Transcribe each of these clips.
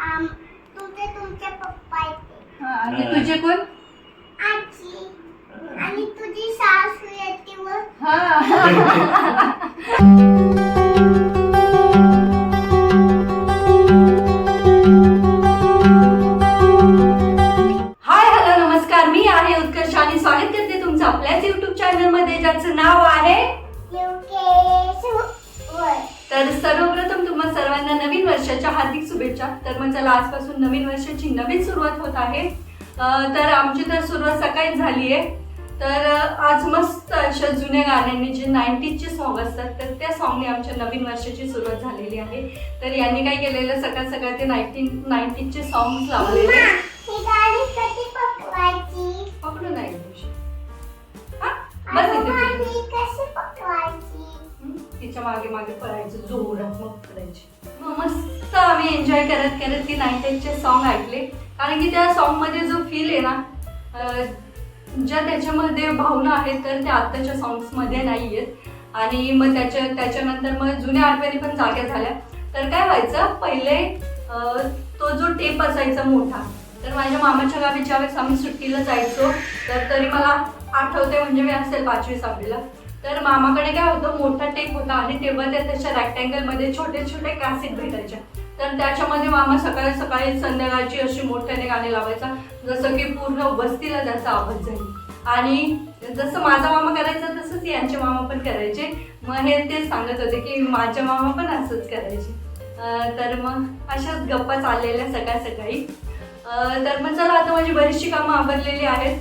तुमचे तुमचे पप्पा येते. हा, आणि तुझे कोण? आजी. आणि तुझी सासू येते व. हा. हाय हॅलो नमस्कार. मी आहे उत्कर्ष आणि स्वागत करते तुमचं आपल्याच युट्यूब चॅनलमध्ये ज्याचं नाव आहे? युकेश वर. तर सर्वप्रथम तुम्हा सर्वांना नवीन वर्षाच्या हार्दिक शुभेच्छा. तर मग चला आजपासून नवीन वर्षाची नवीन सुरुवात होत आहे. तर आमची तर सुरुवात सकाळीच झाली आहे. तर आज मस्त अशा जुन्या गाण्यांनी जे नाईन्टीजचे सॉन्ग असतात तर त्या सॉन्गने आमच्या नवीन वर्षाची सुरुवात झालेली आहे. तर यांनी काय केलेलं? सकाळ सकाळ ते नाईन्टीन नाईन्टीजचे सॉन्ग लावलेले. तिच्यामागे मागे पळायचं जोरात मग पळायची मग मस्त आम्ही एन्जॉय करत करत ती नाईन्टीजचे सॉन्ग ऐकले. कारण की त्या सॉन्गमध्ये जो फील आहे ना ज्या त्याच्यामध्ये भावना आहेत तर त्या आत्ताच्या सॉंग्समध्ये नाही आहेत आणि मग त्याच्या त्याच्यानंतर मग जुन्या आठवणी पण जाग्या झाल्या. तर काय व्हायचं पहिले तो जो टेप असायचा मोठा तर माझ्या मामाच्या गावी ज्यावेळेस आम्ही सुट्टीला जायचो तर तरी मला आठवते म्हणजे मी असेल पाचवी सहावीला तर मामाकडे काय होतं मोठा टेप होता आणि तेव्हा त्या त्याच्या rectangle मध्ये छोटे छोटे कॅसेट भेटायच्या. तर त्याच्यामध्ये मामा सकाळी सकाळी संध्याकाळची अशी मोठ्याने गाणी लावायचा जसं की पूर्ण वस्तीला त्याचा आवाज जाईल. आणि जसं माझा मामा करायचा तसंच यांचे मामा पण करायचे. मग हे तेच सांगत होते की माझ्या मामा पण असंच करायचे. तर मग अशाच गप्पा चाललेल्या सकाळ सकाळी. तर मग चला आता माझी बरीचशी कामं आवरलेली आहेत.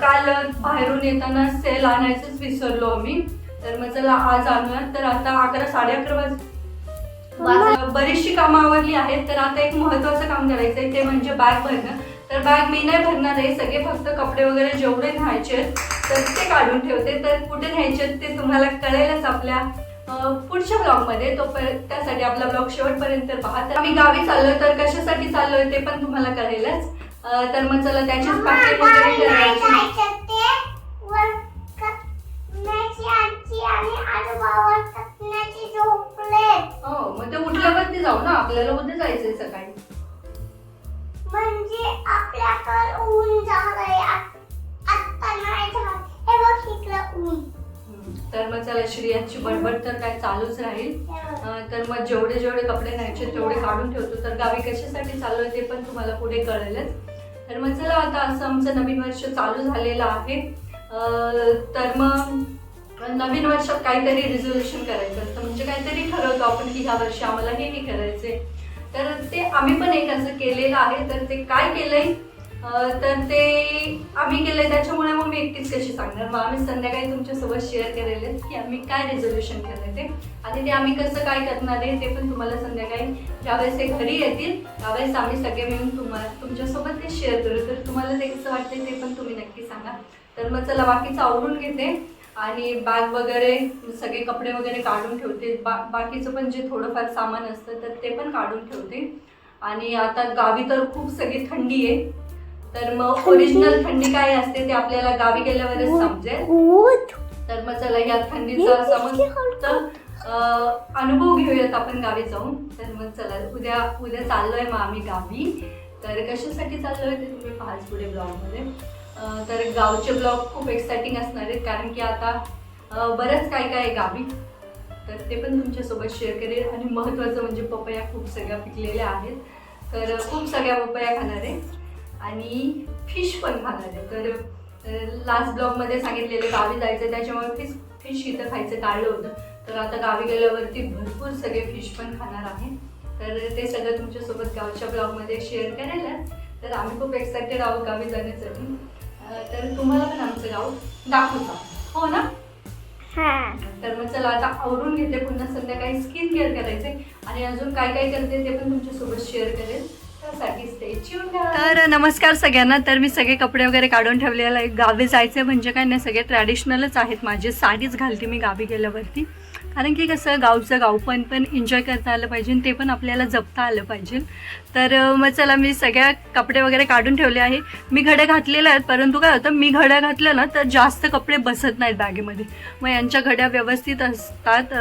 काल बाहेरून येताना सेल आणायचंच विसरलो आम्ही. तर मग चला आज आणूया तर आता अकरा साडे अकरा वाज बरीचशी कामं आवरली आहेत. तर आता एक महत्वाचं काम करायचं आहे ते म्हणजे बॅग भरणं. तर बॅग मी नाही भरणार आहे. सगळे फक्त कपडे वगैरे जेवढे न्यायचे तर ते काढून ठेवते. तर कुठे न्यायचे ते तुम्हाला कळेलच आपल्या पुढच्या ब्लॉगमध्ये तो त्यासाठी आपला ब्लॉग शेवटपर्यंत पहा. तर आम्ही गावी चाललोय तर कशासाठी चाललोय ते पण तुम्हाला कळेलच. तर मग चला त्याचीच मम्मा, पॅकिंग वगैरे गावी नाही करायची जायचं ते वर क- माझी आजी आणि आजोबावर कपण्याची झोपले हो मग ते उठल्यावरती जाऊ ना आपल्याला उद्या जायचंय सकाळी. म्हणजे आपल्याकडे ऊन झालंय आ- आत्ता नाही झालं. हे बघ इकडं ऊन. हम्म. तर मग चला श्रियाची बडबड तर काय चालूच राहील. तर मग जेवढे जेवढे कपडे न्यायचे तेवढे काढून ठेवतो. तर गावी कशासाठी चालू ते पण तुम्हाला पुढे कळेलच. तर मग चला आता असं आमचं नवीन वर्ष चालू झालेलं आहे. तर मग नवीन वर्षात काहीतरी रिझोल्युशन करायचं असतं. म्हणजे काहीतरी ठरवतो आपण की ह्या वर्षी आम्हाला हे हे करायचंय. तर ते आम्ही पण एक असं केलेलं आहे. तर ते काय केलंय? तर ते आम्ही केलंय. त्याच्यामुळे मग मी एकटीच कशी सांगणार? मग आम्ही संध्याकाळी तुमच्यासोबत शेअर केलेले की आम्ही काय रेझोल्युशन केलंय ते. आणि ते आम्ही कसं काय करणार आहे ते पण तुम्हाला संध्याकाळी ज्यावेळेस ते घरी येतील त्यावेळेस आम्ही सगळे मिळून तुम्हाला तुमच्यासोबत ते शेअर करू. तर तुम्हाला ते कसं वाटते ते पण तुम्ही नक्की सांगा. तर मग चला बाकीचं आवरून घेते. आणि बॅग वगैरे सगळे कपडे वगैरे काढून ठेवते. बा बाकीचं पण जे थोडंफार सामान असतं तर ते पण काढून ठेवते. आणि आता गावी तर खूप सगळी थंडी आहे. तर मग ओरिजिनल थंडी काय असते ते आपल्याला गावी गेल्यावरच समजेल. तर मग चला या थंडीचा समज अनुभव घेऊयात आपण गावी जाऊन. तर मग चला उद्या उद्या चाललोय मग आम्ही गावी. तर कशासाठी चाललोय ते तुम्ही पाहाच पुढे ब्लॉगमध्ये. तर गावचे ब्लॉग खूप एक्साइटिंग असणार आहेत कारण की आता बरंच काय काय आहे गावी. तर ते पण तुमच्यासोबत शेअर करेल. आणि महत्त्वाचं म्हणजे पपया खूप सगळ्या पिकलेल्या आहेत. तर खूप सगळ्या पपया खाणार आहे. आणि फिश पण खाणार आहे. तर लास्ट ब्लॉगमध्ये सांगितलेले गावी जायचं त्याच्यामुळे फिश फिश इथं खायचं टाळलं होतं. तर आता गावी गेल्यावरती भरपूर सगळे फिश पण खाणार आहे. तर ते सगळं तुमच्यासोबत गावच्या ब्लॉगमध्ये शेअर करायलाच तर आम्ही खूप एक्सायटेड आहोत गावी जाण्यासाठी तर तुम्हाला पण आमचं गाव दाखवता हो ना? तर मग चला आता आवरून घेते. पुन्हा संध्याकाळी स्किन केअर करायचे आणि अजून काय काय करते ते पण तुमच्यासोबत शेअर करेल. तर नमस्कार सगळ्यांना. तर मी सगळे कपडे वगैरे काढून ठेवलेले आहे गावी जायचे म्हणजे काय नाही सगळे ट्रॅडिशनलच आहेत. माझे साडीच घालते मी गावी गेल्यावरती. कारण की कसं गावचं गावपण पण एन्जॉय करता आलं पाहिजे ते पण आपल्याला जपता आलं पाहिजे. तर मग चला मी सगळ्या कपडे वगैरे काढून ठेवले आहे. मी घड्या घातलेल्या आहेत परंतु काय होतं मी घड्या घातल्या ना तर जास्त कपडे बसत नाहीत बॅगेमध्ये. मग यांच्या घड्या व्यवस्थित असतात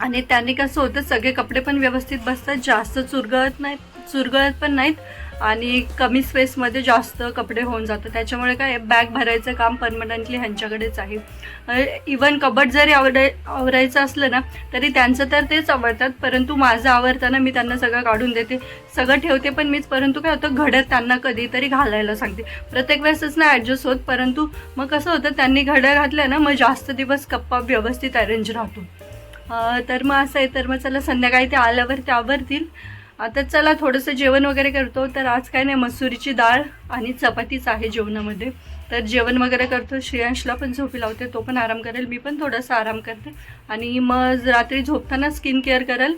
आणि त्याने कसं होतं सगळे कपडे पण व्यवस्थित बसतात जास्त चुरगळत नाहीत. चुरगळत पण नाहीत आणि कमी स्पेसमध्ये जास्त कपडे होऊन जातात. त्याच्यामुळे काय बॅग भरायचं काम परमनंटली ह्यांच्याकडेच आहे. इवन कबड जरी आवडाय आवरायचं असलं ना तरी त्यांचं तर तेच आवडतात. परंतु माझं आवडताना मी त्यांना सगळं काढून देते. सगळं ठेवते पण मीच परंतु काय होतं घड्यात त्यांना कधीतरी घालायला सांगते. प्रत्येक वेळेसच ना ॲडजस्ट होत परंतु मग कसं होतं त्यांनी घड्या घातल्या ना मग जास्त दिवस कप्पा व्यवस्थित अरेंज राहतो. तर मग असं आहे तर मग चला संध्याकाळी ते आल्यावर ते आवरतील आता चला थोडंसं जेवण वगैरे करतो. तर आज काय नाही मसुरीची डाळ आणि चपातीच आहे जेवणामध्ये. तर जेवण वगैरे करतो. श्रेयांशला पण झोपी लावते. तो पण आराम करेल. मी पण थोडासा आराम करते. आणि मग रात्री झोपताना स्किन केअर करेल.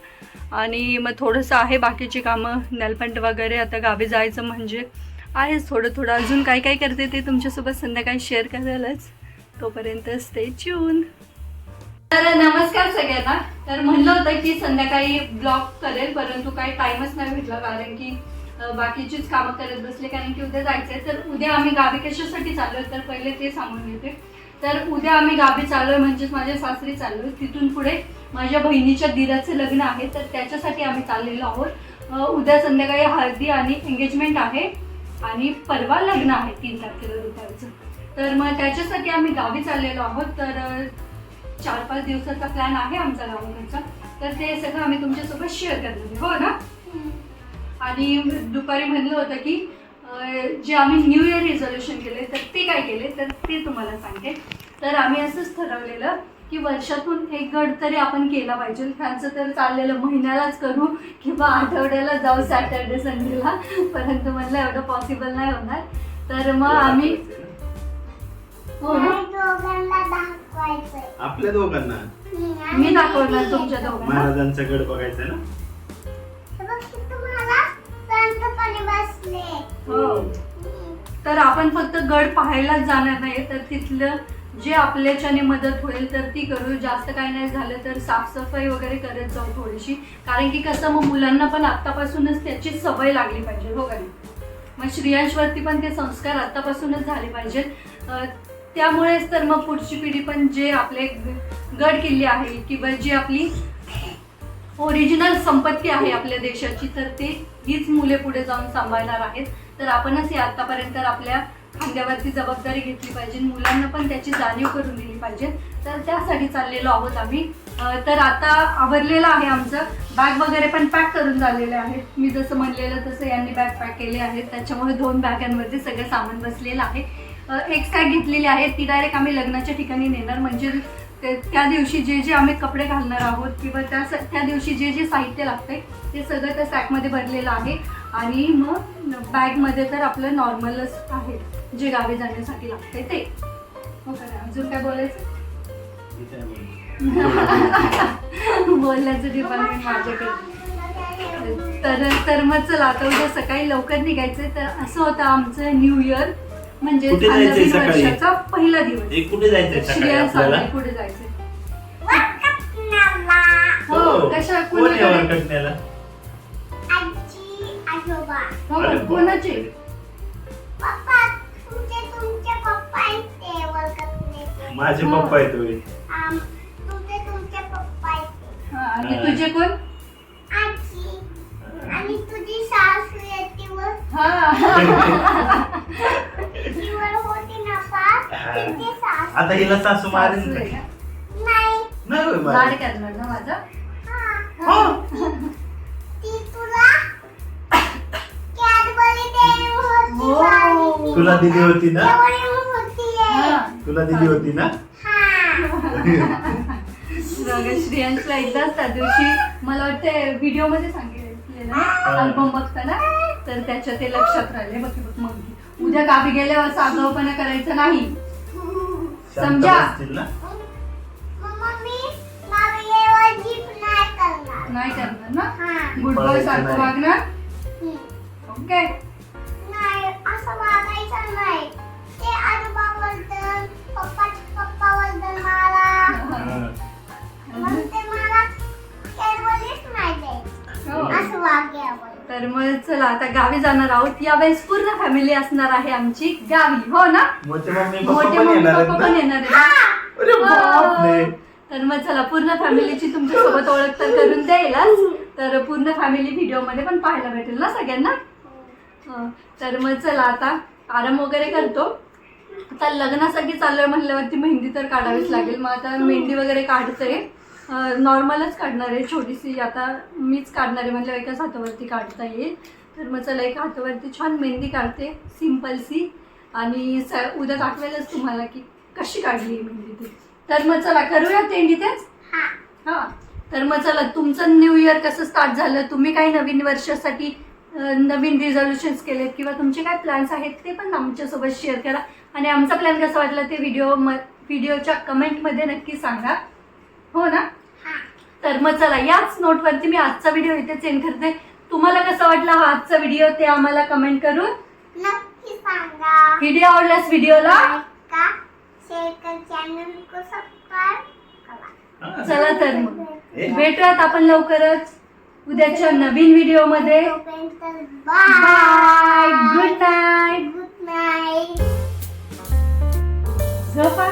आणि मग थोडंसं आहे बाकीची कामं. नेलपंट वगैरे आता गावी जायचं म्हणजे आहेच थोडं थोडं. अजून काय काय करते ते तुमच्यासोबत संध्याकाळी शेअर करायलाच. तोपर्यंत स्टे ट्यून तर नमस्कार सगळ्यांना. तर म्हणलं होतं की संध्याकाळी ब्लॉग करेल परंतु काही टाइमच नाही भेटला कारण की बाकीचीच कामं करत बसले कारण की उद्या जायचंय. तर उद्या आम्ही गावी कशासाठी चाललोय तर पहिले ते सांगून घेते तर उद्या आम्ही गावी चाललोय म्हणजेच माझ्या सासरी चाललोय. तिथून पुढे माझ्या बहिणीच्या दिराचं लग्न आहे तर त्याच्यासाठी आम्ही चाललेलो आहोत. उद्या संध्याकाळी हळदी आणि एंगेजमेंट आहे आणि परवा लग्न आहे तीन तारखेला दुपारचं. तर मग त्याच्यासाठी आम्ही गावी चाललेलो आहोत. तर चार पाच दिवसाचा प्लॅन आहे आमचा गावाकडचा तर ते सगळं आम्ही तुमच्यासोबत शेअर करणार हो ना? आणि दुपारी म्हणलं होतं की जे आम्ही न्यू इयर रिझोल्युशन केले तर ते काय केले? तर ते तुम्हाला सांगते. तर आम्ही असंच ठरवलेलं की वर्षातून एक गड तरी आपण केला पाहिजे. त्यांचं तर चाललेलं महिन्यालाच करू किंवा आठवड्याला जाऊ सॅटर्डे संडेला परंतु म्हणलं एवढं पॉसिबल नाही होणार. तर मग आम्ही आपल्या दोघांना? मी दाखवणार मी- तुमच्या दोघांना. महाराजांचा गड बघायचा ना? हे हो. तर आपण फक्त गड पाहायलाच जाणार नाही तर तिथलं जे आपल्याच्याने मदत होईल तर ती करू. जास्त काही नाही झालं तर साफसफाई वगैरे करत जाऊ थोडीशी. कारण की कसं मग मुलांना पण आत्तापासूनच त्याची सवय लागली पाहिजे हो का मग श्रियांशवरती पण ते संस्कार आत्तापासूनच झाले पाहिजेत. त्यामुळेच तर मग पुढची पिढी पण जे आपले गड किल्ले आहे किंवा जी आपली ओरिजिनल संपत्ती आहे आपल्या देशाची तर ते हीच मुले पुढे जाऊन सांभाळणार आहेत. तर आपणच हे आतापर्यंत आपल्या खांद्यावरती जबाबदारी घेतली पाहिजे मुलांना पण त्याची जाणीव करून दिली पाहिजे. तर त्यासाठी चाललेलो आहोत आम्ही. तर आता आवरलेलं आहे आमचं. बॅग वगैरे पण पॅक करून झालेले आहेत. मी जसं म्हणलेलं तसं यांनी बॅग पॅक केले आहेत. त्याच्यामुळे दोन बॅगांमध्ये सगळं सामान बसलेलं आहे. अं, एक घेतलेली आहे. ती डायरेक्ट आम्ही लग्नाच्या ठिकाणी नेणार. म्हणजे ते त्या दिवशी जे जे आम्ही कपडे घालणार आहोत किंवा त्या स- त्या दिवशी जे जे साहित्य लागते ते सगळं त्या सॅकमध्ये भरलेलं आहे. आणि मग बॅगमध्ये तर आपलं नॉर्मलच आहे. जे गावी जाण्यासाठी लागते ते. हो का अजून काय बोलायचं? बोलण्याचं डिपार्टमेंट माझ्याकडे. तर तर मग चला आता उद्या सकाळी लवकर निघायचं तर असं होतं आमचं न्यू इयर म्हणजे कुठे जायचंय नवीन सकाळी? वर्षाचा पहिला दिवस एक कुठे जायचंय सकाळी श्रेयस आपल्याला सांगते पुढे जायचंय वरकटणाला. हो कशा कोण? आजी आजोबा हो अरे कोणाचे पप्पा तुमचे तुमचे पप्पा आहेत ते वरकटले माझे हो. पप्पा आहेत होय. आम- तुमचे तुमचे पप्पा आहेत ते. हा, आणि हा. तुझे कोण आजी आणि तुझी सासू आहे ती वर हा ती वर होती ना पाच तिथे सासू आता हिला सासू मारेन ना. का? नाही. नाही होय ना माझा? हा. ती तुला दिली होती ना. हा. तुला दिली होती ना? हा. बघा, श्रेयांशला एकदाच त्या दिवशी मला वाटतं व्हिडिओमध्ये सांगितलेलं अल्बम बघताना तर त्याच्या ते लक्षात राहिले. बघ बघ मग. उद्या गावी गेल्यावर असं आगाऊपणा करायचं नाही. शांत समजा. बसतील ना नाही करणार नाही करणार ना हा गुड बॉय पळायचं सारखं नाही. वागणार. ओके नाही असं वागायचं नाही ते आजोबाबद्दल पप्पा पप्पाबद्दल मला हा. हो. असं वाग्यावर तर मग चला आता गावी जाणार आहोत. यावेळेस पूर्ण फॅमिली असणार आहे आमची गावी हो ना? मोठे मम्मी पप्पा मोठे पण मम्मी येणार पप्पा पण आहेत. ना येणार आहे अरे बापरे! तर मग चला पूर्ण फॅमिलीची तुमच्यासोबत ओळख तर करून द्यायलाच तर पूर्ण फॅमिली व्हिडिओमध्ये पण पाहायला भेटेल ना सगळ्यांना? हं, तर मग चला आता आराम वगैरे करतो. आता लग्नासाठी चाललोय म्हणल्यावरती मेहंदी तर काढावीच लागेल. मग आता मेहंदी वगैरे काढते नॉर्मलच काढणार आहे. छोटीशी आता मीच काढणार आहे. म्हणलं एकाच हातावरती काढता येईल. तर मग चला एका हातावरती छान मेहंदी काढते. सिम्पलसी आणि स उद्या दाखवेलच तुम्हाला की कशी काढली ही मेहंदी ती. तर मग चला करूया तेंडी तेच? हा. हां. तर मग चला तुमचं न्यू इयर कसं स्टार्ट झालं? तुम्ही काही नवीन वर्षासाठी नवीन रिझॉल्युशन्स केलेत किंवा तुमचे काय प्लॅन्स आहेत ते पण आमच्यासोबत शेअर करा. आणि आमचा प्लॅन कसा वाटला ते व्हिडिओ म व्हिडिओच्या कमेंटमध्ये नक्की सांगा. हो ना? तर मग चला याच नोटवरती मी आजचा व्हिडिओ इथेच एंड करते. तुम्हाला कसा वाटला हा आजचा व्हिडिओ ते आम्हाला कमेंट करून? नक्की सांगा. व्हिडिओ आवडल्यास व्हिडिओला लाईक का शेअर कर चॅनल को सबस्क्राईब करा. चला तर मग. भेटूयात आपण लवकरच. उद्याच्या नवीन bye bye good night good night झोपा.